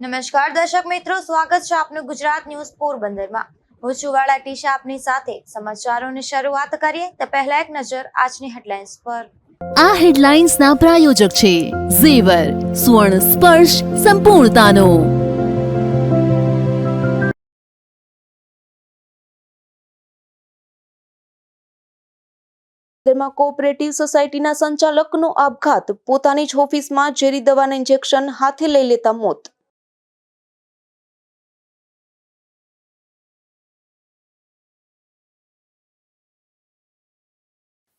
નમસ્કાર દર્શક મિત્રો સ્વાગત છે આપનું ગુજરાત ન્યૂઝ પોરબંદરમાં. હું છું વાળા ટીશા આપની સાથે સમાચારોની શરૂઆત કરીએ તે પહેલા એક નજર આજની હેડલાઇન્સ પર. આ હેડલાઇન્સના પ્રાયોજક છે ઝેવર સ્વર્ણ સ્પર્શ સંપૂર્ણતાનો. માં કોઓપરેટિવ સોસાયટીના સંચાલકનો આપઘાત. પોતાની જ ઓફિસમાં ઝેરી દવાના ઇન્જેક્શન હાથે લઈ લેતા મોત.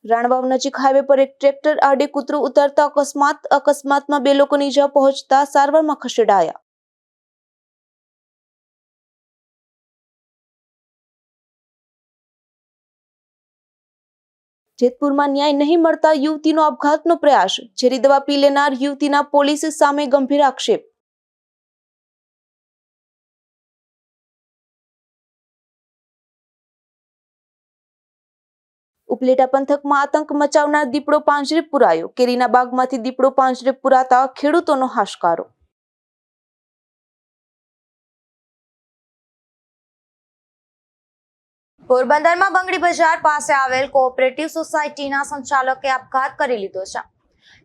રાણવાવ નજીક હાઈવે પર એક ટ્રેક્ટર આડે કૂતરું ઉતરતા અકસ્માત, અકસ્માતમાં બે લોકોની ઇજા પહોંચતા સારવારમાં ખસેડાયા. જેતપુરમાં ન્યાય નહીં મળતા યુવતીનો આપઘાતનો પ્રયાસ. ઝેરી દવા પી લેનાર યુવતીના પોલીસ સામે ગંભીર આક્ષેપ. ઉપલેટા પંથકમાં આતંક મચાવનાર દીપડો પાંજરે પુરાયો. કેરીના બાગમાંથી દીપડો પાંજરે પુરાતા ખેડૂતોનો હાશકારો. પોરબંદરમાં બંગડી બજાર પાસે આવેલ કોઓપરેટિવ સોસાયટીના સંચાલકે આપઘાત કરી લીધો છે.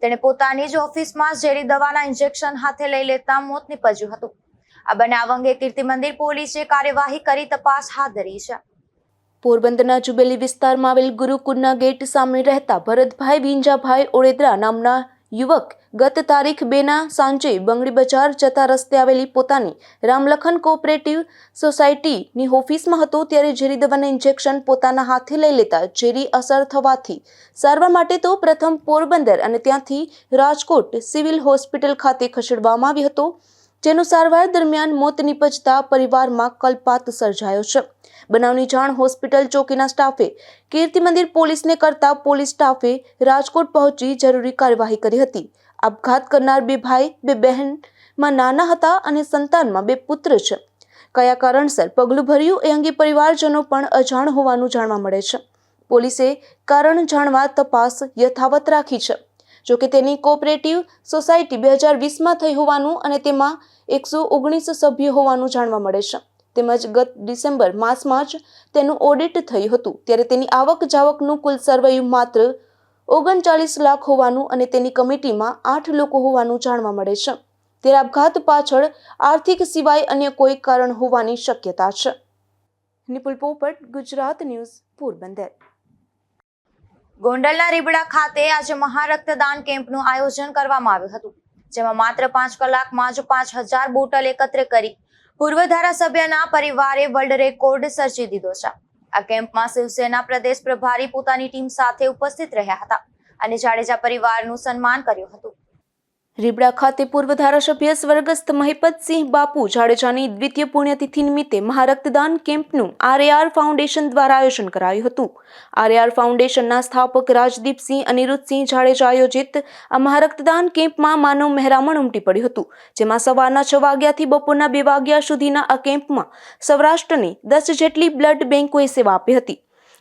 તેણે પોતાની જ ઓફિસમાં ઝેરી દવાના ઇન્જેક્શન હાથે લઈ લેતા મોત નીપજ્યું હતું. આ બનાવ અંગે કીર્તિ મંદિર પોલીસે કાર્યવાહી કરી તપાસ હાથ ધરી છે. પોરબંદરના જુબેલી વિસ્તારમાં આવેલ ગુરુકુળના ગેટ સામે રહેતા ભરતભાઈ વિંજાભાઈ ઓળેદરા નામના યુવક ગત તારીખ બેના સાંજે બંગડી બજાર જતા રસ્તે આવેલી પોતાની રામલખન કોઓપરેટિવ સોસાયટીની ઓફિસમાં હતો ત્યારે ઝેરી દવાના ઇન્જેક્શન પોતાના હાથે લઈ લેતા ઝેરી અસર થવાથી સારવાર માટે તો પ્રથમ પોરબંદર અને ત્યાંથી રાજકોટ સિવિલ હોસ્પિટલ ખાતે ખસેડવામાં આવ્યો હતો. જેનું સારવાર દરમિયાન મોત નીપજતા પરિવારમાં કલ્પાત સર્જાયો છે. બનાવની જાણ હોસ્પિટલ ચોકીના સ્ટાફે કીર્તિ મંદિર પોલીસને કરતા પોલીસ સ્ટાફે રાજકોટ પહોંચી જરૂરી કાર્યવાહી કરી હતી. આપઘાત કરનાર બે ભાઈ, બે બહેનમાં નાના હતા અને સંતાનમાં બે પુત્ર છે. કયા કારણસર પગલું ભર્યું એ અંગે પરિવારજનો પણ અજાણ હોવાનું જાણવા મળે છે. પોલીસે કારણ જાણવા તપાસ યથાવત રાખી છે. જોકે તેની કોઓપરેટિવ સોસાયટી બે હજાર વીસમાં થઈ હોવાનું અને તેમાં એકસો ઓગણીસ સભ્યો હોવાનું જાણવા મળે છે. તેમજ ગત ડિસેમ્બર માસમાં જ તેનું ઓડિટ થયું હતું. ત્યારે તેની આવક જાવકનું કુલ સરવૈયું માત્ર ઓગણચાલીસ લાખ હોવાનું અને તેની કમિટીમાં આઠ લોકો હોવાનું જાણવા મળે છે. ત્યારે આપઘાત પાછળ આર્થિક સિવાય અન્ય કોઈ કારણ હોવાની શક્યતા છે. નિપુલ પોપટ, ગુજરાત ન્યૂઝ, પોરબંદર. ગોંડલના રીબડા ખાતે આજે મહારક્તદાન કેમ્પનું આયોજન કરવામાં આવ્યું હતું, જેમાં માત્ર પાંચ કલાકમાં જ પાંચ હજાર બોટલ એકત્ર કરી પૂર્વ ધારાસભ્યના પરિવારે વર્લ્ડ રેકોર્ડ સર્જી દીધો છે. આ કેમ્પમાં શિવસેના પ્રદેશ પ્રભારી પોતાની ટીમ સાથે ઉપસ્થિત રહ્યા હતા અને જાડેજા પરિવારનું સન્માન કર્યું હતું. રીબડા ખાતે પૂર્વ ધારાસભ્ય સ્વર્ગસ્થ મહિપતસિંહ બાપુ જાડેજાની દ્વિતીય પુણ્યતિથિ નિમિત્તે મહારક્તદાન કેમ્પનું આરએઆર ફાઉન્ડેશન દ્વારા આયોજન કરાયું હતું. આરએઆર ફાઉન્ડેશનના સ્થાપક રાજદીપસિંહ અનિરુદ્ધસિંહ જાડેજા આયોજિત આ મહારક્તદાન કેમ્પમાં માનવ મહેરામણ ઉમટી પડ્યું હતું. જેમાં સવારના છ વાગ્યાથી બપોરના બે વાગ્યા સુધીના આ કેમ્પમાં સૌરાષ્ટ્રની દસ જેટલી બ્લડ બેંકોએ સેવા આપી હતી.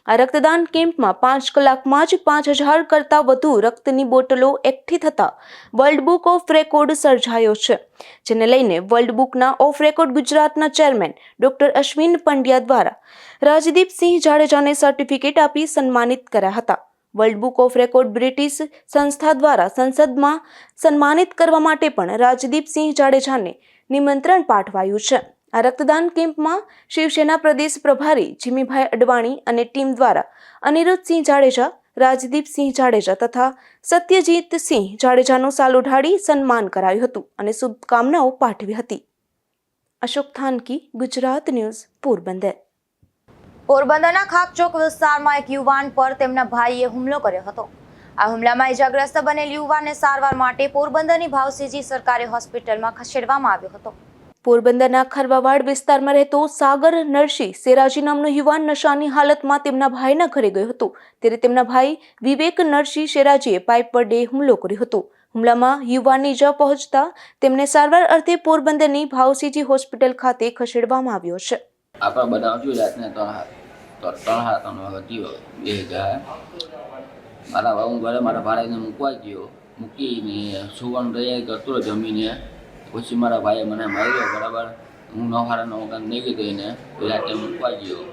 આ રક્તદાન કેમ્પમાં પાંચ કલાકમાં જ પાંચ હજાર કરતાં વધુ રક્તની બોટલો એકઠી થતાં વર્લ્ડ બુક ઓફ રેકોર્ડ સર્જાયો છે, જેને લઈને વર્લ્ડ બુકના ઓફ રેકોર્ડ ગુજરાતના ચેરમેન ડોક્ટર અશ્વિન પંડ્યા દ્વારા રાજદીપસિંહ જાડેજાને સર્ટિફિકેટ આપી સન્માનિત કર્યા હતા. World book of record British સંસ્થા દ્વારા સંસદમાં સન્માનિત કરવા માટે પણ રાજદીપસિંહ જાડેજાને નિમંત્રણ પાઠવાયું છે. આ રક્તદાન કેમ્પમાં શિવસેના પ્રદેશ પ્રભારી જીમીભાઈ અડવાણી અને ટીમ દ્વારા અનિરુદ્ધસિંહ જાડેજા, રાજદીપસિંહ જાડેજા તથા સત્યજીતસિંહ જાડેજાનું સાલ ઉઢાડી સન્માન કરાયું હતું અને શુભકામનાઓ પાઠવી હતી. અશોક થાનકી, ગુજરાત ન્યૂઝ, પોરબંદર. પોરબંદરના ખાકચોક વિસ્તારમાં એક યુવાન પર તેમના ભાઈએ હુમલો કર્યો હતો. આ હુમલામાં ઇજાગ્રસ્ત બનેલ યુવાનને સારવાર માટે પોરબંદરની ભાવસીજી સરકારી હોસ્પિટલમાં ખસેડવામાં આવ્યો હતો. પોરબંદરના ખરવાવાડ વિસ્તારમાં રહેતો સાગર નરસિંહ સેરાજી નામનો યુવાન નશાની હાલતમાં તેમના ભાઈના ઘરે ગયો હતો. ત્યારે તેમના ભાઈ વિવેક નરસિંહ શેરાજીએ પાઇપ પર ડે હુમલો કર્યો હતો. હુમલામાં યુવાનની જ પહોંચતા તેમને સારવાર અર્થે પોરબંદરની ભાવસીજી હોસ્પિટલ ખાતે ખસેડવામાં આવ્યો છે. આપણા બનાવ જો રાતને તો તો ત્રણ હાથ ત્રણ વાગે ગયો બે ગયા મારા હું ઘરે મારા ભાડાને મૂકવા ગયો. મૂકીને સુવાનું તૈયારી કરતો જમીને. પછી મારા ભાઈએ મને માર્યો બરાબર. હું નવહારા નવકાન નહીં કીધું એને પેલા ટાઈમ મૂકવા ગયો.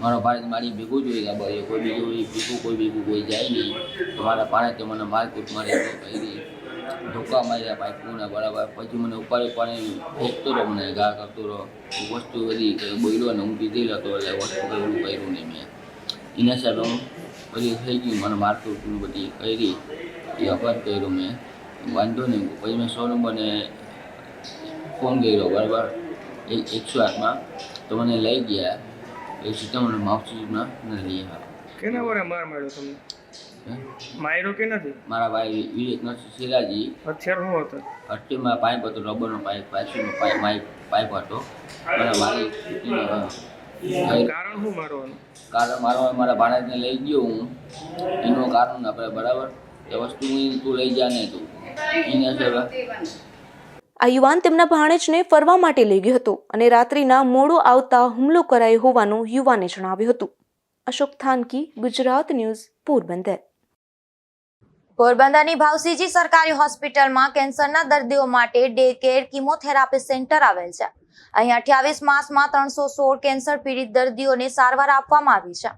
મારો ભાઈ મારી ભેગું જોઈએ હોય ભાઈ કોઈ બીજું ભેગું કોઈ ભેગું કોઈ જાય નહીં. તો મારા ભાણે મને મારકૂટ મારી કરી ધોકા માર્યા પાઇપોને બરાબર. પછી મને ઉપાડી પાણી ભોગતો રહ્યો મને, ઘા કરતો રહ્યો. વસ્તુ બધી બોલ્યો ને હું પીધી હતો એટલે વસ્તુ કંઈ એવું કર્યું નહીં મેં. એના સાહેબ હું પછી થઈ ગયું મને મારકૂટ બધી કરી. એ અપરાધ કર્યો મેં. વાંધો નહીં. પછી મેં સો નંબરને ફોન કર્યો બરાબર? એ એકસો આઠમાં. તો મને લઈ ગયા. એ સીધા મને માવસીમાં મને લઈ આવ્યા. કેના વડે માર માર્યો તમને? માર્યો કે નથી? મારા ભાઈ વિવેક નરસિંહ શિલાજી. હથિયાર શું હતો. અટ્ટીમાં પાઇપ હતો રબરનો પાઇપ પાઇપનો પાઇપ માઇપ પાઇપ હતો. અને મારી કારણ શું મારવાનું? કારણ મારો મારા ભાણેજને લઈ ગયો હું. એનું કારણ આપણે બરાબર. એ વસ્તુ હું તું લઈ જા ને તું. એને આ યુવાન તેમના ભાણેજને ફરવા માટે લઈ ગયો હતો અને રાત્રિના મોડું આવતા હુમલો કરાયો હોવાનું યુવાને જણાવ્યું હતું. અશોક થાનકી, ગુજરાત ન્યૂઝ, પોરબંદર. પોરબંદરની ભાવસીજી સરકારી હોસ્પિટલમાં કેન્સરના દર્દીઓ માટે ડે કેર કિમોથેરાપી સેન્ટર આવેલ છે. અહીં અઠ્યાવીસ માસમાં ત્રણસો સોળ કેન્સર પીડિત દર્દીઓને સારવાર આપવામાં આવી છે.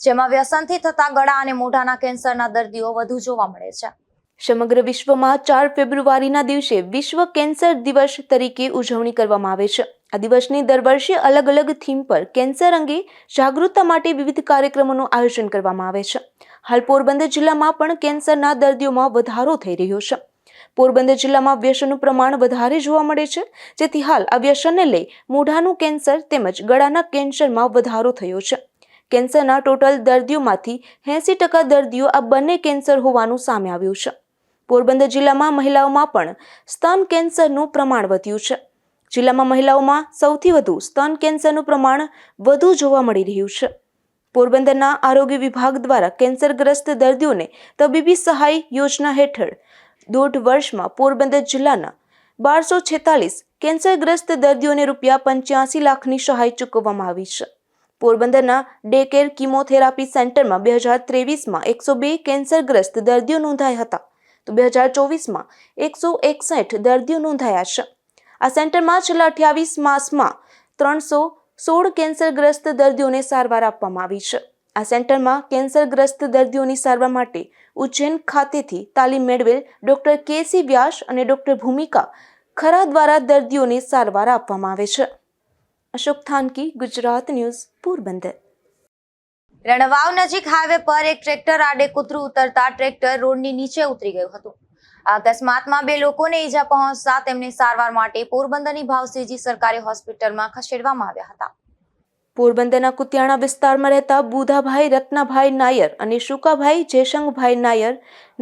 જેમાં વ્યસનથી થતા ગળા અને મોઢાના કેન્સરના દર્દીઓ વધુ જોવા મળે છે. સમગ્ર વિશ્વમાં ચાર ફેબ્રુઆરીના દિવસે વિશ્વ કેન્સર દિવસ તરીકે ઉજવણી કરવામાં આવે છે. આ દિવસની દર વર્ષે અલગ અલગ થીમ પર કેન્સર અંગે જાગૃતતા માટે વિવિધ કાર્યક્રમોનું આયોજન કરવામાં આવે છે. હાલ પોરબંદર જિલ્લામાં પણ કેન્સરના દર્દીઓમાં વધારો થઈ રહ્યો છે. પોરબંદર જિલ્લામાં વ્યસનનું પ્રમાણ વધારે જોવા મળે છે. જેથી હાલ આ વ્યસનને લઈ મોઢાનું કેન્સર તેમજ ગળાના કેન્સરમાં વધારો થયો છે. કેન્સરના ટોટલ દર્દીઓમાંથી એંસી ટકા દર્દીઓ આ બંને કેન્સર હોવાનું સામે આવ્યું છે. પોરબંદર જિલ્લામાં મહિલાઓમાં પણ સ્તન કેન્સરનું પ્રમાણ વધ્યું છે. જિલ્લામાં મહિલાઓમાં સૌથી વધુ સ્તન કેન્સરનું પ્રમાણ વધુ જોવા મળી રહ્યું છે. પોરબંદરના આરોગ્ય વિભાગ દ્વારા કેન્સરગ્રસ્ત દર્દીઓને તબીબી સહાય યોજના હેઠળ દોઢ વર્ષમાં પોરબંદર જિલ્લાના બારસો છેતાલીસ કેન્સરગ્રસ્ત દર્દીઓને રૂપિયા પંચ્યાસી લાખની સહાય ચૂકવવામાં આવી છે. પોરબંદરના ડે કેર કિમોથેરાપી સેન્ટરમાં બે હજાર ત્રેવીસમાં એકસો બે કેન્સરગ્રસ્ત દર્દીઓ નોંધાયા હતા. તો બે હજાર ચોવીસમાં એકસો એકસઠ દર્દીઓ નોંધાયા છે. આ સેન્ટરમાં છેલ્લા અઠ્યાવીસ માસમાં ત્રણસો સોળ કેન્સરગ્રસ્ત દર્દીઓને સારવાર આપવામાં આવી છે. આ સેન્ટરમાં કેન્સરગ્રસ્ત દર્દીઓની સારવાર માટે ઉજ્જૈન ખાતેથી તાલીમ મેળવેલ ડોક્ટર કેસી વ્યાસ અને ડોક્ટર ભૂમિકા ખરા દ્વારા દર્દીઓને સારવાર આપવામાં આવે છે. અશોક થાનકી, ગુજરાત ન્યૂઝ, પોરબંદર. રણવાવ નજીક હાઈવે પર એક ટ્રેક્ટર આડે કૂતરું ઉતરતા ટ્રેક્ટર રોડની નીચે ઉતરી ગયું હતું. આ અકસ્માતમાં બે લોકોને ઈજા પહોંચતા તેમને સારવાર માટે પોરબંદરની ભાવસીજી સરકારી હોસ્પિટલમાં ખસેડવામાં આવ્યા હતા. પોરબંદરના કુતિયાણા વિસ્તારમાં રહેતા બુધાભાઈ, રત્નાભાઈ નાયર અને શુકાભાઈ જયશંગભાઈ નાયર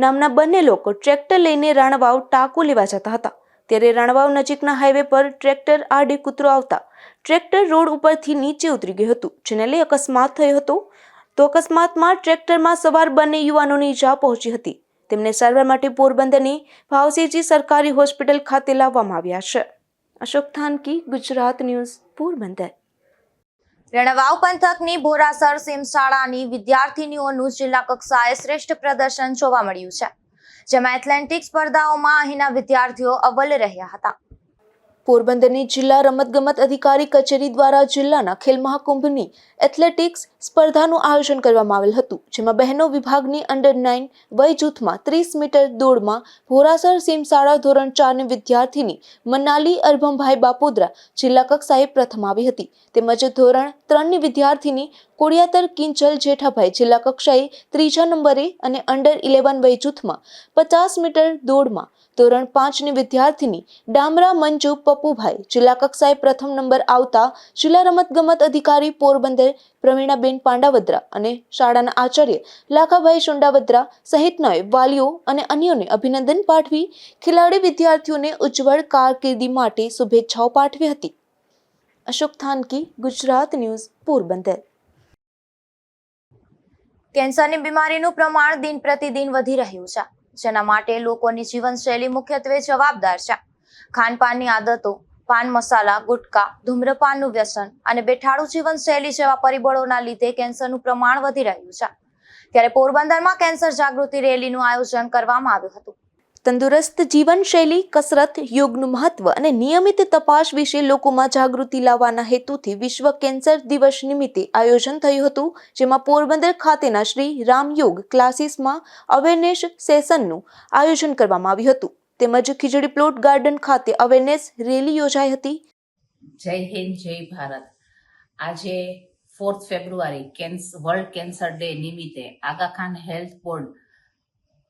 નામના બંને લોકો ટ્રેક્ટર લઈને રાણવાવ ટાંકુ લેવા જતા હતા. ત્યારે રાણવાવ નજીકના હાઈવે પર ટ્રેક્ટર આડે કૂતરો આવતા ટ્રેક્ટર રોડ ઉપરથી નીચે ઉતરી ગયું હતું, જેને લઈ અકસ્માત થયો હતો. તો અકસ્માતમાં ટ્રેક્ટરમાં સવાર બંને યુવાનોની ઈજા પહોંચી હતી. તેમને સારવાર માટે પોરબંદરની ભાવસીજી સરકારી હોસ્પિટલ ખાતે લાવવામાં આવ્યા છે. અશોક થાનકી ગુજરાત ન્યૂઝ પોરબંદર. રણવાવ પંથકની ભોરાસર સેમ શાળાની વિદ્યાર્થીનીઓનું જિલ્લા કક્ષાએ શ્રેષ્ઠ પ્રદર્શન જોવા મળ્યું છે જેમાં એથ્લેટિક સ્પર્ધાઓમાં અહીંના વિદ્યાર્થીઓ અવ્વલ રહ્યા હતા. પોરબંદરની જિલ્લા રમતગમત અધિકારી કચેરી દ્વારા જિલ્લાના ખેલ મહાકુંભની એથ્લેટિક્સ સ્પર્ધાનું આયોજન કરવામાં આવેલ હતું, જેમાં બહેનો વિભાગની અંડર નાઇન વય જૂથમાં ત્રીસ મીટર દોડમાં ભોરાસર સીમશાળા ધોરણ ચારની વિદ્યાર્થીની મનાલી અરભમભાઈ બાપોદરા જિલ્લા કક્ષાએ પ્રથમ આવી હતી. તેમજ ધોરણ ત્રણની વિદ્યાર્થીની કોડિયાતર કિંચલ જેઠાભાઈ જિલ્લા કક્ષાએ ત્રીજા નંબરે અને અંડર ઇલેવન વય જૂથમાં પચાસ મીટર દોડમાં ધોરણ પાંચની વિદ્યાર્થીની ડામરા મંજુ પપ્પુભાઈ જિલ્લા કક્ષાએ પ્રથમ નંબર આવતા જિલ્લા રમતગમત અધિકારી પોરબંદર પ્રવીણાબેન પાંડાવદ્રા અને શાળાના આચાર્ય લાખાભાઈ શુંડાવદ્રા સહિતના વાલીઓ અને અન્યોને અભિનંદન પાઠવી ખેલાડી વિદ્યાર્થીઓને ઉજ્જવળ કારકિર્દી માટે શુભેચ્છાઓ પાઠવી હતી. અશોક થાનકી, ગુજરાત ન્યૂઝ, પોરબંદર. કેન્સરની બીમારીનું પ્રમાણ દિન પ્રતિદિન વધી રહ્યું છે, જેના માટે લોકોની જીવનશૈલી મુખ્યત્વે જવાબદાર છે. ખાનપાનની આદતો પાન મસાલા, ગુટકા, ધૂમ્રપાનનું વ્યસન અને બેઠાડું જીવનશૈલી જેવા પરિબળોના લીધે કેન્સરનું પ્રમાણ વધી રહ્યું છે. ત્યારે પોરબંદરમાં કેન્સર જાગૃતિ રેલીનું આયોજન કરવામાં આવ્યું હતું. તંદુરસ્ત જીવનશૈલી, કસરત, યોગનું મહત્વ અને નિયમિત તપાસ વિશે લોકોમાં જાગૃતિ લાવવાના હેતુથી વિશ્વ કેન્સર દિવસ નિમિત્તે આયોજન થયું હતું, જેમાં પોરબંદર ખાતેના શ્રી રામયોગ ક્લાસીસમાં અવેરનેસ સેશનનું આયોજન કરવામાં આવ્યું હતું. તેમજ ખીજડી પ્લોટ ગાર્ડન ખાતે અવેરનેસ રેલી યોજાઈ હતી. જય હિન્દ, જય ભારત. આજે ફોર્થ ફેબ્રુઆરી કેન્સ વર્લ્ડ કેન્સર ડે નિમિત્તે આગા ખાન હેલ્થ બોર્ડ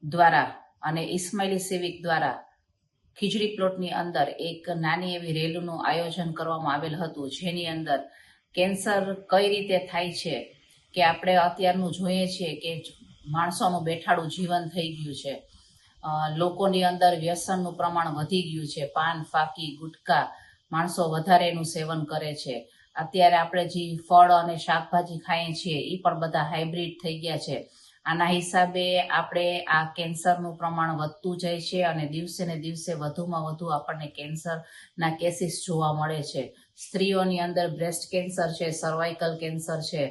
દ્વારા અને ઇસ્માઇલી સિવિક દ્વારા ખીજડી પ્લોટની અંદર એક નાની એવી રેલીનું આયોજન કરવામાં આવેલ હતું, જેની અંદર કેન્સર કઈ રીતે થાય છે કે આપણે અત્યારનું જોઈએ છીએ કે માણસોનું બેઠાડું જીવન થઈ ગયું છે. લોકોની અંદર વ્યસનનું પ્રમાણ વધી ગયું છે. પાન, ફાકી, ગુટકા, માણસો વધારે એનું સેવન કરે છે. અત્યારે આપણે જે ફળ અને શાકભાજી ખાઈએ છીએ એ પણ બધા હાઇબ્રિડ થઈ ગયા છે. આના હિસાબે આપણે આ કેન્સરનું પ્રમાણ વધતું જાય છે અને દિવસે ને દિવસે વધુમાં વધુ આપણને કેન્સરના કેસીસ જોવા મળે છે. સ્ત્રીઓની અંદર બ્રેસ્ટ કેન્સર છે, સર્વાઇકલ કેન્સર છે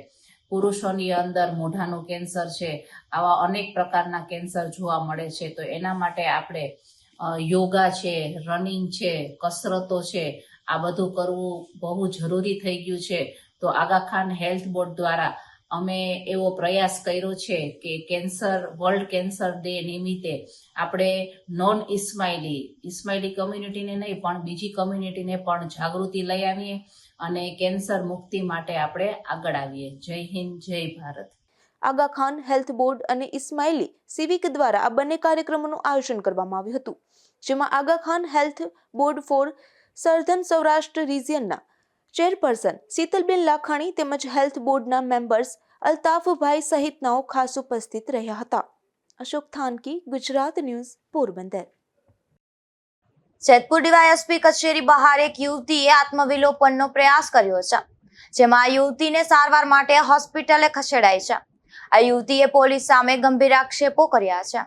પુરુષોની અંદર મોઢાનું કેન્સર છે, આવા અનેક પ્રકારના કેન્સર જોવા મળે છે. તો એના માટે આપણે યોગા છે, રનિંગ છે, કસરતો છે, આ બધું કરવું બહુ જરૂરી થઈ ગયું છે. તો આગા ખાન હેલ્થ બોર્ડ દ્વારા અમે એવો પ્રયાસ કર્યો છે કે કેન્સર, વર્લ્ડ કેન્સર ડે નિમિત્તે આપણે નોન ઇસ્માઇલી ઇસ્માઇલી કમ્યુનિટીને નહીં પણ બીજી કમ્યુનિટીને પણ જાગૃતિ લઈ આવીએ. અને કેન્સર મુક્તિ માટે આપણે આગળ આવીએ. જય હિન્દ, જય ભારત. આગા ખાન, હેલ્થ બોર્ડ અને ઇસ્માઇલી સિવિક દ્વારા આ બંને કાર્યક્રમોનું આયોજન કરવામાં આવ્યું હતું. જેમાં Aga Khan, health board for southern Saurashtra રિજિયનના chairperson Shitalben Lakhani તેમજ હેલ્થ બોર્ડના મેમ્બર્સ અલ્તાફભાઈ સહિતનાઓ ખાસ ઉપસ્થિત રહ્યા હતા. અશોક થાનકી, ગુજરાત ન્યૂઝ પોરબંદર. જેતપુર ડીવાયએસપી કચેરી બહાર એક યુવતીએ આત્મવિલોપનનો પ્રયાસ કર્યો છે, જેમાં આ યુવતીને સારવાર માટે હોસ્પિટલે ખસેડાઈ છે. આ યુવતીએ પોલીસ સામે ગંભીર આક્ષેપો કર્યા છે.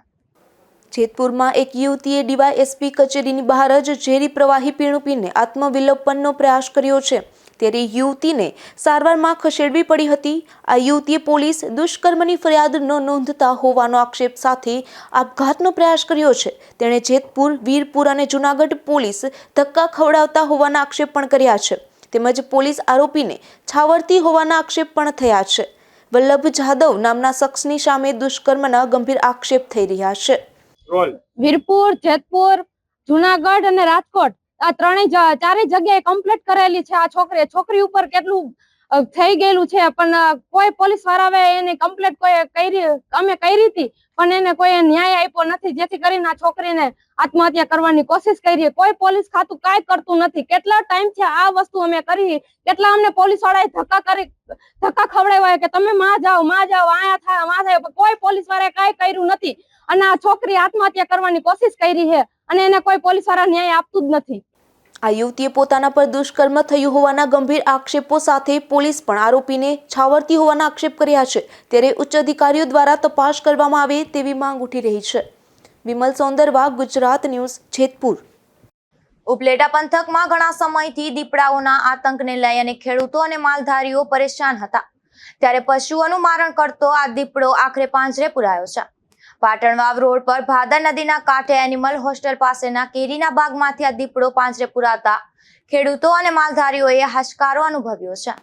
જેતપુરમાં એક યુવતીએ ડીવાયએસપી કચેરીની બહાર જ ઝેરી પ્રવાહી પીણું પીને આત્મવિલોપનનો પ્રયાસ કર્યો છે. ત્યારે યુવતીને સારવારમાં ખસેડવી પડી હતી. આ યુવતીએ પોલીસ દુષ્કર્મની ફરિયાદ ન નોંધતા હોવાનો આક્ષેપ સાથે આપઘાતનો પ્રયાસ કર્યો છે. તેણે જેતપુર વીરપુર અને જૂનાગઢ પોલીસ ધક્કા ખવડાવતા હોવાના આક્ષેપ પણ કર્યા છે. તેમજ પોલીસ આરોપીને છાવરતી હોવાના આક્ષેપ પણ થયા છે. વલ્લભ જાદવ નામના શખ્સની સામે દુષ્કર્મના ગંભીર આક્ષેપ થઈ રહ્યા છે. વીરપુર જેતપુર જુનાગઢ અને રાજકોટ આ ત્રણેય ચારેય જગ્યાએ કમ્પ્લીટ કરેલી છે આ છોકરી. છોકરી ઉપર કેટલું થઈ ગયેલું છે, પણ કોઈ પોલીસ વાળાએ એને કમ્પ્લેટ કોઈ કરી, અમે કરી હતી, પણ એને કોઈ ન્યાય આપ્યો નથી. જેથી કરીને આ છોકરીને આત્મહત્યા કરવાની કોશિશ કરી. કોઈ પોલીસ ખાતું કાંઈ કરતું નથી. કેટલા ટાઈમ છે આ વસ્તુ અમે કરી, કેટલા અમને પોલીસ વાળાએ ધક્કા કરી, ધક્કા ખવડાવ્યા કે તમે માં જાઓ માં જાઓ, આયા થાયમાં થાય કોઈ પોલીસ વાળાએ કાંઈ કર્યું નથી. અને આ છોકરી આત્મહત્યા કરવાની કોશિશ કરી છે. અને એને કોઈ પોલીસવાળા ન્યાય આપતું જ નથી. આ યુવતીએ પોતાના પર દુષ્કર્મ થયું હોવાના ગંભીર આક્ષેપો સાથે પોલીસ પણ આરોપીને છાવરતી હોવાના આક્ષેપ કર્યા છે. ત્યારે ઉચ્ચ અધિકારીઓ દ્વારા તપાસ કરવામાં આવે તેવી માંગ ઉઠી રહી છે. વિમલ સૌંદરવા, ગુજરાત ન્યૂઝ, જેતપુર. ઉપલેટા પંથકમાં ઘણા સમયથી દીપડાઓના આતંકને લઈ અને ખેડૂતો અને માલધારીઓ પરેશાન હતા. ત્યારે પશુઓનું મારણ કરતો આ દીપડો આખરે પાંજરે પુરાયો છે. પાટણ વાવ રોડ પર ભાદર નદીના કાંઠે એનિમલ હોસ્ટેલ પાસેના કેરીના બાગમાંથી આ દીપડો પાંજરે પુરાતા ખેડૂતો અને માલધારીઓએ હાશકારો અનુભવ્યો છે.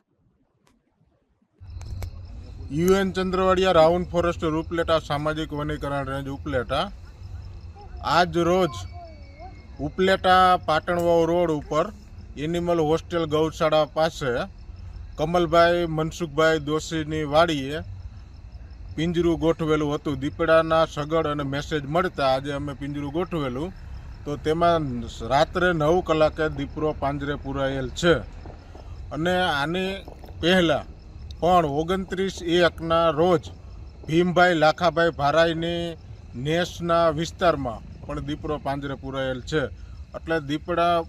U N Chandravadiya round forest રૂપલેટા સામાજિક વનીકરણ રેન્જ ઉપલેટા. આજ રોજ ઉપલેટા પાટણવાવ રોડ ઉપર એનિમલ હોસ્ટેલ ગૌશાળા પાસે કમલભાઈ મનસુખભાઈ દોશીની વાડીએ પિંજરું ગોઠવેલું હતું. દીપડાના સગડ અને મેસેજ મળતા આજે અમે પિંજરું ગોઠવેલું. તો તેમાં રાત્રે નવ કલાકે દીપડો પાંજરે પુરાયેલ છે. અને આની પહેલાં પણ ઓગણત્રીસ એકના રોજ ભીમભાઈ લાખાભાઈ ભારાઈની નેસના વિસ્તારમાં પણ દીપડો પાંજરે પુરાયેલ છે. એટલે દીપડા,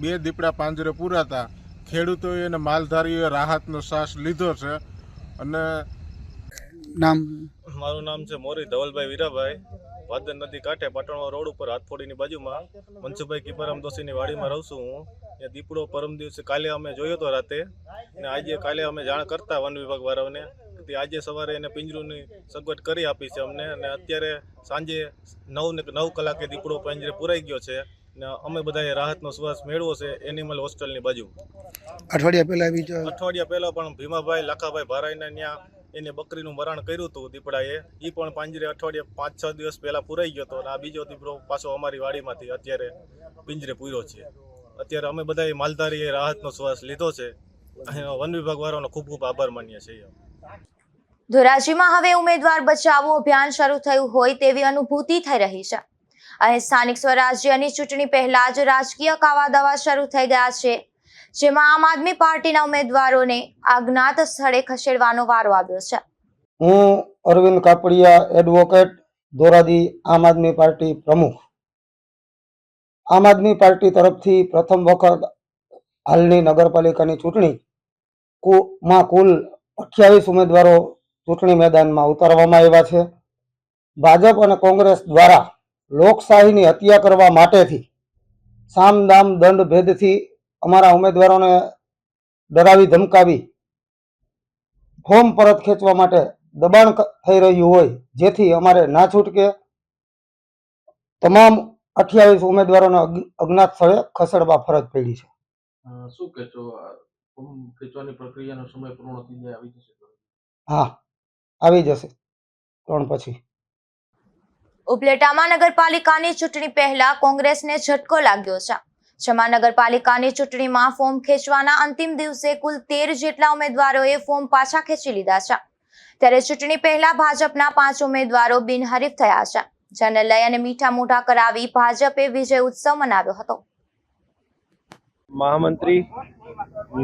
બે દીપડા પાંજરે પૂરાતા. ખેડૂતોએ અને માલધારીઓએ રાહતનો શ્વાસ લીધો છે. અને નામ? મારું નામ છે મોરી ધવલભાઈ વીરાભાઈ. ભાદર નદી કાંઠે પાટણવા રોડ ઉપર હાથફોડીની બાજુમાં મનસુભાઈ કિબારામ દોશીની વાડીમાં રહું છું હું. ત્યાં દીપડો પરમ દિવસે કાલે અમે જોયો હતો રાતે. અને આજે કાલે અમે જાણ કરતા વન વિભાગ વાળાઓને આજે સવારે એને પિંજરુની સગવડ કરી આપી છે અમને. અને અત્યારે સાંજે નવ ને નવ કલાકે દીપડો પિંજરે પુરાઈ ગયો છે. ને અમે બધાએ રાહતનો શ્વાસ મેળવો છે એનિમલ હોસ્ટેલની બાજુ. અઠવાડિયા પહેલા અઠવાડિયા પહેલા પણ ભીમાભાઈ લાખાભાઈ ભારાઈના ત્યાં એને બકરીનું મરણ કર્યું હતું દીપડાએ. એ પણ પાંજરે અઠવાડિયે પાંચ છ દિવસ પહેલા પુરાઈ ગયો હતો અને આ બીજો દીપડો પાછો અમારી વાડીમાંથી અત્યારે પિંજરે પૂર્યો છે. અત્યારે અમે બધાએ માલધારીએ રાહતનો શ્વાસ લીધો છે. વન વિભાગ વાળાનો ખૂબ ખૂબ આભાર માનીએ છીએ ધોરાજીમાં હવે ઉમેદવાર બચાવો અભિયાન શરૂ થયું હોય તેવી અનુભૂતિ થઈ રહી છે. અહીં સ્થાનિક સ્વરાજ્યની ચૂંટણી પહેલા જ રાજકીય કાવા દાવા શરૂ થઈ ગયા છે. જેમાં આમ આદમી પાર્ટીના ઉમેદવારોને અજ્ઞાત સ્થળે ખસેડવાનો વારો આવ્યો છે. હું અરવિંદ કાપડિયા એડવોકેટ ધોરાજી આમ આદમી પાર્ટી પ્રમુખ. આમ આદમી પાર્ટી તરફથી પ્રથમ વખત હાલની નગરપાલિકાની ચૂંટણી માં કુલ અઠ્યાવીસ ઉમેદવારો ચૂંટણી મેદાનમાં ઉતારવામાં આવ્યા છે. ભાજપ અને કોંગ્રેસ દ્વારા લોકશાહીની હત્યા કરવા માટેથી સામદામ દંડ ભેદથી અમારા ઉમેદવારોને ડરાવી ધમકાવી ફોર્મ પરત ખેંચવા માટે દબાણ થઈ રહ્યું હોય જેથી અમારે ના છૂટકે તમામ અઠ્યાવીસ ઉમેદવારોને અજ્ઞાત સ્થળે ખસેડવા ફરજ પડી છે. શું કહેશો? ફોર્મ ખેંચવાની પ્રક્રિયાનો સમય પૂર્ણ થઈ જાય આવી જશે હા આવી જશે. ત્રણ પછી. ઉપલેટામાં નગરપાલિકાની ચૂંટણી પહેલા કોંગ્રેસને ઝટકો લાગ્યો છે. જેમાં નગરપાલિકાની ચૂંટણીમાં ફોર્મ ખેંચવાના અંતિમ દિવસે કુલ તેર જેટલા ઉમેદવારોએ ફોર્મ પાછા ખેંચી લીધા છે. ત્યારે ચૂંટણી પહેલા ભાજપના પાંચ ઉમેદવારો બિનહરીફ થયા છે. જેને લઈ અને મીઠા મોઢા કરાવી ભાજપે વિજય ઉત્સવ મનાવ્યો હતો. મહામંત્રી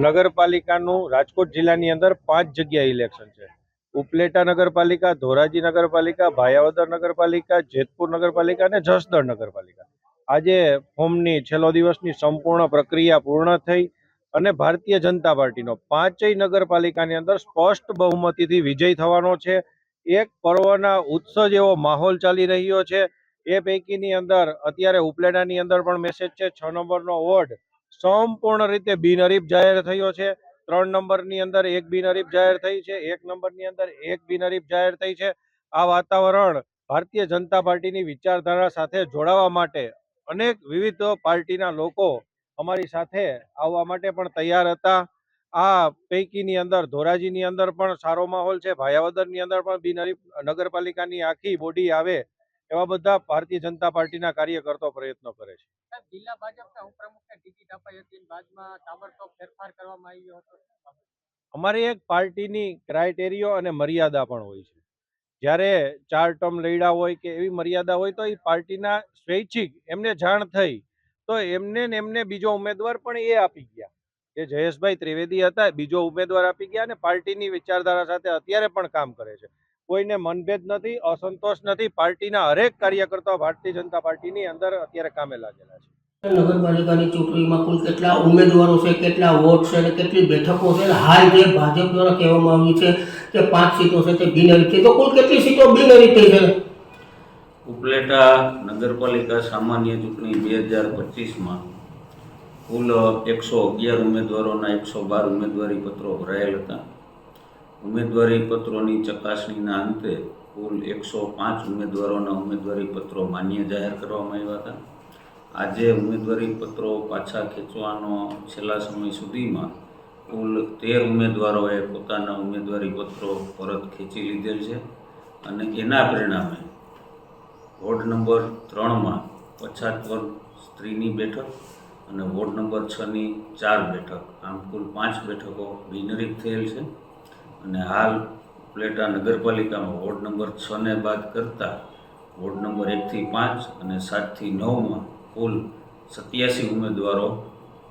નગરપાલિકાનું રાજકોટ જિલ્લાની અંદર પાંચ જગ્યાએ ઇલેક્શન છે. ઉપલેટા નગરપાલિકા, ધોરાજી નગરપાલિકા, ભાયાવદર નગરપાલિકા, જેતપુર નગરપાલિકા અને જસદણ નગરપાલિકા. આજે ફોર્મની છેલ્લો દિવસની સંપૂર્ણ પ્રક્રિયા પૂર્ણ થઈ અને ભારતીય જનતા પાર્ટીનો પાંચેય નગરપાલિકાની અંદર સ્પષ્ટ બહુમતીથી વિજય થવાનો છે. એક પર્વના ઉત્સવ જેવો માહોલ ચાલી રહ્યો છે. એ પૈકીની અંદર અત્યારે ઉપલેટાની અંદર પણ મેસેજ છે. છ નંબરનો વોર્ડ સંપૂર્ણ રીતે બિનહરીફ જાહેર થયો છે. ત્રણ નંબરની અંદર એક બિનહરીફ જાહેર થઈ છે. એક નંબરની અંદર એક બિનહરીફ જાહેર થઈ છે. આ વાતાવરણ ભારતીય જનતા પાર્ટીની વિચારધારા સાથે જોડાવા માટે અનેક વિવિધ પાર્ટીના લોકો અમારી સાથે આવવા માટે પણ તૈયાર હતા. આ પૈકીની અંદર ધોરાજીની અંદર પણ સારો માહોલ છે. ભાયાવદરની અંદર પણ બિનહરી નગરપાલિકાની આખી બોડી આવે એવા બધા ભારતીય જનતા પાર્ટીના કાર્યકર્તાઓ પ્રયત્નો કરે છે. જિલ્લા ભાજપના ઉપપ્રમુખને ટિકિટ અપાઈ હતી બાદમાં તાબડતોબ ફેરફાર કરવામાં આવ્યો હતો. અમારી એક પાર્ટીની ક્રાઇટેરિયો અને મર્યાદા પણ હોય છે. જ્યારે ચાર ટર્મ લડ્યા હોય કે એવી મર્યાદા હોય, તો એ પાર્ટીના સ્વૈચ્છિક એમને જાણ થઈ, તો એમને ને એમને બીજો ઉમેદવાર પણ એ આપી ગયા. કે જયેશભાઈ ત્રિવેદી હતા, બીજો ઉમેદવાર આપી ગયા અને પાર્ટીની વિચારધારા સાથે અત્યારે પણ કામ કરે છે. કોઈને મનભેદ નથી, અસંતોષ નથી, પાર્ટીના હરેક કાર્યકર્તાઓ ભારતીય જનતા પાર્ટીની અંદર અત્યારે કામે લાગેલા છે. નગરપાલિકાની ચૂંટણીમાં કુલ કેટલા ઉમેદવારો છે, કેટલા વોટ છે અને કેટલી બેઠકો છે અને હાલ જે ભાજપ દ્વારા કહેવામાં આવ્યું છે કે પાંચ સીટો છે તે બિનહરીફ થઈ તો કુલ કેટલી સીટો બિનહરીફ થઈ છે? ઉપલેટા નગરપાલિકા સામાન્ય ચૂંટણી બે હજાર પચીસમાં કુલ એકસો અગિયાર ઉમેદવારોના એકસો બાર ઉમેદવારી પત્રો ભરાયેલ હતા. ઉમેદવારી પત્રોની ચકાસણીના અંતે કુલ એકસો પાંચ ઉમેદવારોના ઉમેદવારી પત્રો માન્ય જાહેર કરવામાં આવ્યા હતા. આજે ઉમેદવારી પત્રો પાછા ખેંચવાનો છેલ્લા સમય સુધીમાં કુલ તેર ઉમેદવારોએ પોતાના ઉમેદવારી પત્રો પરત ખેંચી લીધેલ છે અને એના પરિણામે વોર્ડ નંબર ત્રણમાં પછાત વર્ગ સ્ત્રીની બેઠક અને વોર્ડ નંબર છની ચાર બેઠક, આમ કુલ પાંચ બેઠકો બિનહરીફ થયેલ છે. અને હાલ ઉપલેટા નગરપાલિકામાં વોર્ડ નંબર છને બાદ કરતાં વોર્ડ નંબર એકથી પાંચ અને સાતથી નવમાં કુલ સત્યાસી ઉમેદવારો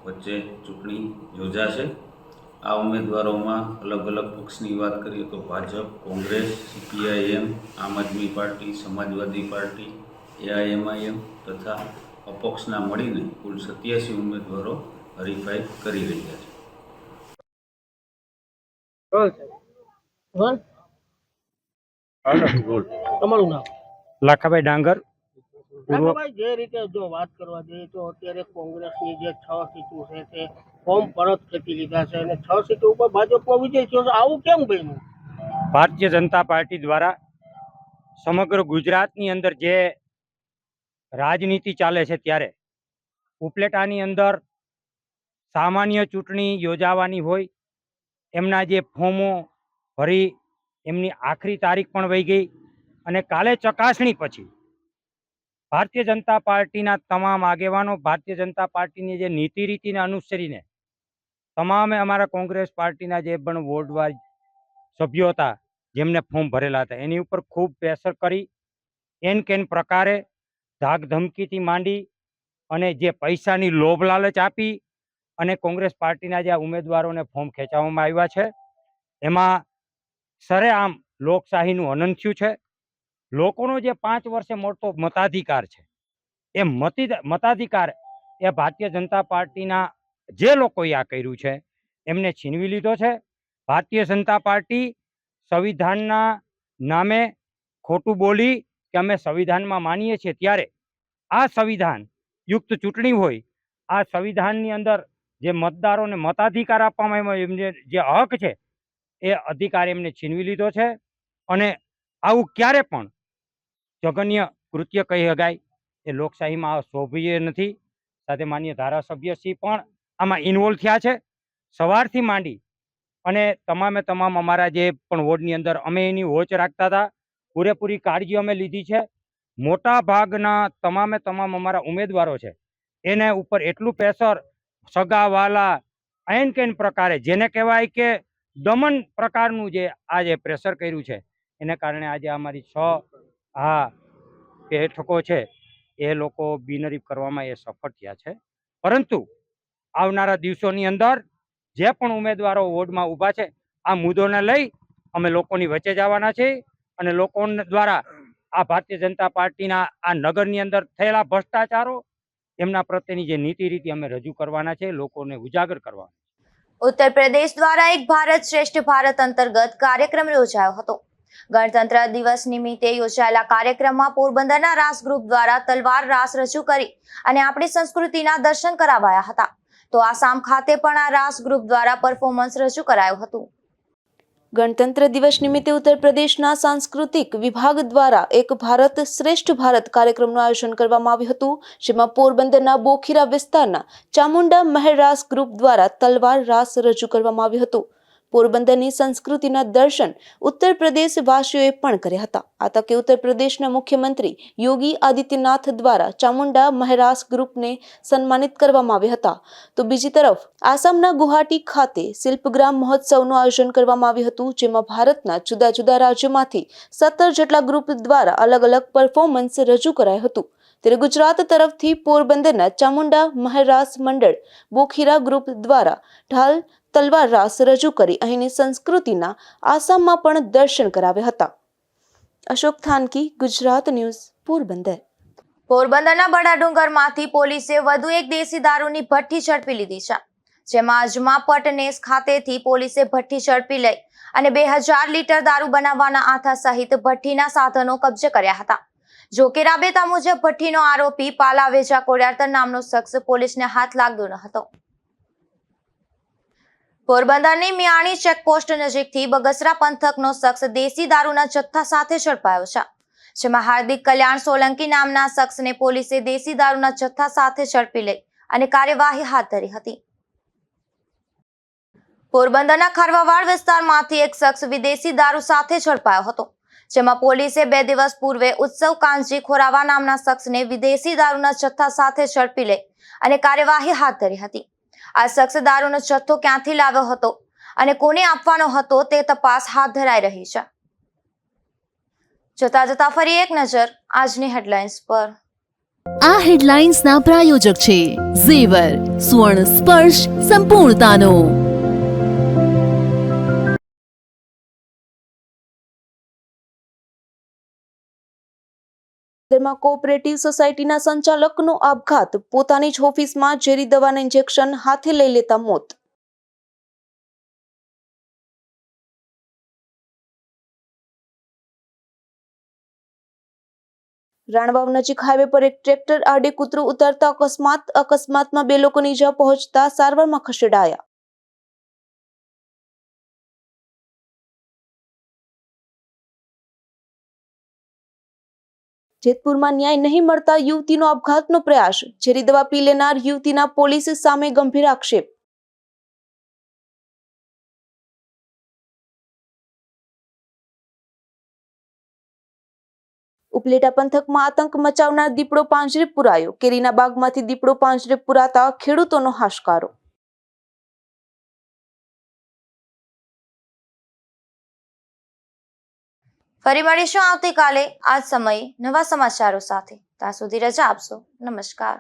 વચ્ચે ચૂંટણી યોજાશે. આ ઉમેદવારોમાં અલગ અલગ પક્ષની વાત કરીએ તો Bhajap Congress CPIM Aam Aadmi party Samajwadi party AIMIM તથા અપક્ષના મળીને કુલ સત્યાસી ઉમેદવારો હરીફાઈ કરી રહ્યા છે. તમારું નામ? લાખાભાઈ ડાંગર. રાઘવભાઈ, જે રીતે જો વાત કરવા જઈએ તો અત્યારે કોંગ્રેસની જે છ સીટો છે તે ફોર્મ પરત ખેંચી લીધા છે અને છ સીટો ઉપર ભાજપનો વિજય થયો છે. આવું કેમ બન્યું? ભારતીય જનતા પાર્ટી દ્વારા સમગ્ર ગુજરાતની અંદર જે રાજનીતિ ચાલે છે ત્યારે ઉપલેટાની અંદર સામાન્ય ચૂંટણી યોજાવાની હોય એમના જે ફોર્મો ભરી એમની આખરી તારીખ પણ વહી ગઈ અને કાલે ચકાસણી પછી ભારતીય જનતા પાર્ટીના તમામ આગેવાનો ભારતીય જનતા પાર્ટીની જે નીતિ રીતિને અનુસરીને તમામે અમારા કોંગ્રેસ પાર્ટીના જે પણ વોર્ડવાઇઝ સભ્યો હતા, જેમને ફોર્મ ભરેલા હતા, એની ઉપર ખૂબ પ્રેશર કરી, એન કેન પ્રકારે ધાક ધમકીથી માંડી અને જે પૈસાની લોભ લાલચ આપી અને કોંગ્રેસ પાર્ટીના જે ઉમેદવારોને ફોર્મ ખેંચાવવામાં આવ્યા છે. એમાં સરેઆમ લોકશાહીનું અનંત થયું છે. લોકોનો જે પાંચ વર્ષે મળતો મતાધિકાર છે, એ મતી મતાધિકાર એ ભારતીય જનતા પાર્ટીના જે લોકોએ આ કર્યું છે, એમને છીનવી લીધો છે. ભારતીય જનતા પાર્ટી સંવિધાનના નામે ખોટું બોલી કે અમે સંવિધાનમાં માનીએ છીએ ત્યારે આ સંવિધાન યુક્ત ચૂંટણી હોય, આ સંવિધાનની અંદર જે મતદારોને મતાધિકાર આપવામાં આવ્યો, એમને જે હક છે, એ અધિકાર એમને છીનવી લીધો છે. અને આવું ક્યારે પણ જઘન્ય કૃત્ય કહી શકાય એ લોકશાહીમાં આ શોભનીય નથી. સાથે માન્ય ધારાસભ્યશ્રી પણ આમાં ઇન્વોલ્વ થયા છે. સવારથી માંડી અને તમામે તમામ અમારા જે પણ વોર્ડની અંદર અમે એની વોચ રાખતા હતા. પૂરેપૂરી કાળજી અમે લીધી છે. મોટા ભાગના તમામે તમામ અમારા ઉમેદવારો છે. એને ઉપર એટલું પ્રેશર સગાવાલા એન કેન પ્રકારે જેને કહેવાય કે દમન પ્રકારનું જે આ જે પ્રેશર કર્યું છે. એને કારણે આજે અમારી છ આ બેઠકો છે, એ લોકો બિનરીફ કરવામાં એ સફળ થયા છે. પરંતુ આવનારા દિવસોની અંદર જે પણ ઉમેદવારો વોર્ડમાં ઊભા છે, આ મુદ્દોને લઈ અમે લોકોની વચ્ચે જવાના છે અને લોકો દ્વારા આ ભારતીય જનતા પાર્ટીના આ નગરની અંદર થયેલા ભ્રષ્ટાચારો, એમના પ્રત્યેની જે નીતિ રીતિ અમે રજૂ કરવાના છે લોકોને ઉજાગર કરવાના ઉત્તર પ્રદેશ દ્વારા એક ભારત શ્રેષ્ઠ ભારત અંતર્ગત કાર્યક્રમ યોજાયો હતો. ગણતંત્ર દિવસ નિમિત્તે યોજાયેલા કાર્યક્રમમાં પોરબંદરના રાસ ગ્રુપ દ્વારા તલવાર રાસ રજૂ કરી અને આપણી સંસ્કૃતિના દર્શન કરાવાયા હતા. તો આસામ ખાતે પણ આ રાસ ગ્રુપ દ્વારા પરફોર્મન્સ રજૂ કરાયું હતું. ગણતંત્ર દિવસ નિમિત્તે ઉત્તર પ્રદેશના સાંસ્કૃતિક વિભાગ દ્વારા એક ભારત શ્રેષ્ઠ ભારત કાર્યક્રમનું આયોજન કરવામાં આવ્યું હતું, જેમાં પોરબંદરના બોખીરા વિસ્તારના ચામુંડા મહેરાસ ગ્રુપ દ્વારા તલવાર રાસ રજૂ કરવામાં આવ્યું હતું. પોરબંદરની સંસ્કૃતિના દર્શન ઉત્તર પ્રદેશ વાસીઓએ પણ કર્યા હતા. આ તકે ઉત્તર પ્રદેશના મુખ્યમંત્રી યોગી આદિત્યનાથ દ્વારા ચામુંડા મહેરાસ ગ્રુપને સન્માનિત કરવામાં આવ્યા હતા. તો બીજી તરફ, આસામના ગુવાહાટી ખાતે શિલ્પગ્રામ મહોત્સવનું આયોજન કરવામાં આવ્યું હતું, જેમાં ભારતના જુદા જુદા રાજ્યોમાંથી સત્તર જેટલા ગ્રુપ દ્વારા અલગ અલગ પરફોર્મન્સ રજૂ કરાયું હતું. ત્યારે ગુજરાત તરફથી પોરબંદરના ચામુંડા મહારાસ મંડળ બોખીરા ગ્રુપ દ્વારા ઢાલ તલવાર રાસ રજૂ કરી અહીંની સંસ્કૃતિના આસામમાં પણ દર્શન કરાવ્યા હતા. અશોક થાનકી, ગુજરાત ન્યૂઝ, પોરબંદર. પોરબંદરના બડા ડુંગરમાંથી પોલીસે વધુ એક દેશી દારૂની ભઠ્ઠી ઝડપી લીધી છે. જેમાં અજમાપટ નેસ ખાતેથી પોલીસે ભઠ્ઠી ઝડપી લઈ અને બે હજાર લીટર દારૂ બનાવવાના આથા સહિત ભઠ્ઠીના સાધનો કબજે કર્યા હતા. જો કે રાબેતા મુજબ ભઠ્ઠીનો આરોપી પાલાવેજા કોડિયાતર નામનો શખ્સ પોલીસને હાથ લાગ્યો ન હતો. પોરબંદરની મિયાણી ચેકપોસ્ટ નજીકથી બગસરા પંથકનો શખ્સ દેશી દારૂના જથ્થા સાથે ઝડપાયો છે, જેમાં હાર્દિક કલ્યાણ સોલંકી નામના શખ્સને પોલીસે દેશી દારૂના જથ્થા સાથે ઝડપી લઈ અને કાર્યવાહી હાથ ધરી હતી. પોરબંદરના ખરવાવાડ વિસ્તારમાંથી એક શખ્સ વિદેશી દારૂ સાથે ઝડપાયો હતો. જેમાં પોલીસે બે દિવસ પૂર્વે ઉત્સવ કાંજી ખોરાવા નામના શખ્સને વિદેશી દારૂના જથ્થા સાથે ઝડપી લઈ અને કાર્યવાહી હાથ ધરી હતી. આ શખ્સ દારૂનો જથ્થો ક્યાંથી લાવ્યો હતો અને કોને આપવાનો હતો તે તપાસ હાથ ધરાઈ રહી છે. જતા જતા ફરી એક નજર આજની હેડલાઇન્સ પર. આ હેડલાઇન્સના પ્રાયોજક છે ઝેવર, સુવર્ણ સ્પર્શ, સંપૂર્ણતાનો. માં કોઓપરેટિવ સોસાયટીના સંચાલકનો આપઘાત. પોતાની જ ઓફિસમાં ઝેરી દવાના ઇન્જેક્શન હાથે લઈ લેતા મોત. રાણવાવ નજીક હાઈવે પર એક ટ્રેક્ટર આડે કૂતરું ઉતરતા અકસ્માત. અકસ્માતમાં બે લોકોની ઇજા પહોંચતા સારવારમાં ખસેડાયા. જેતપુરમાં ન્યાય નહીં મળતા યુવતીનો આપઘાતનો પ્રયાસ. ઝેરી દવા પી લેનાર યુવતીના પોલીસ સામે ગંભીર આક્ષેપ. ઉપલેટા પંથકમાં આતંક મચાવનાર દીપડો પાંજરે પુરાયો. કેરીના બાગમાંથી દીપડો પાંજરે પુરાતા ખેડૂતોનો હાશકારો. ફરી મળીશું આવતીકાલે. આ સમયે નવા સમાચારો સાથે. ત્યાં સુધી રજા આપશો. નમસ્કાર.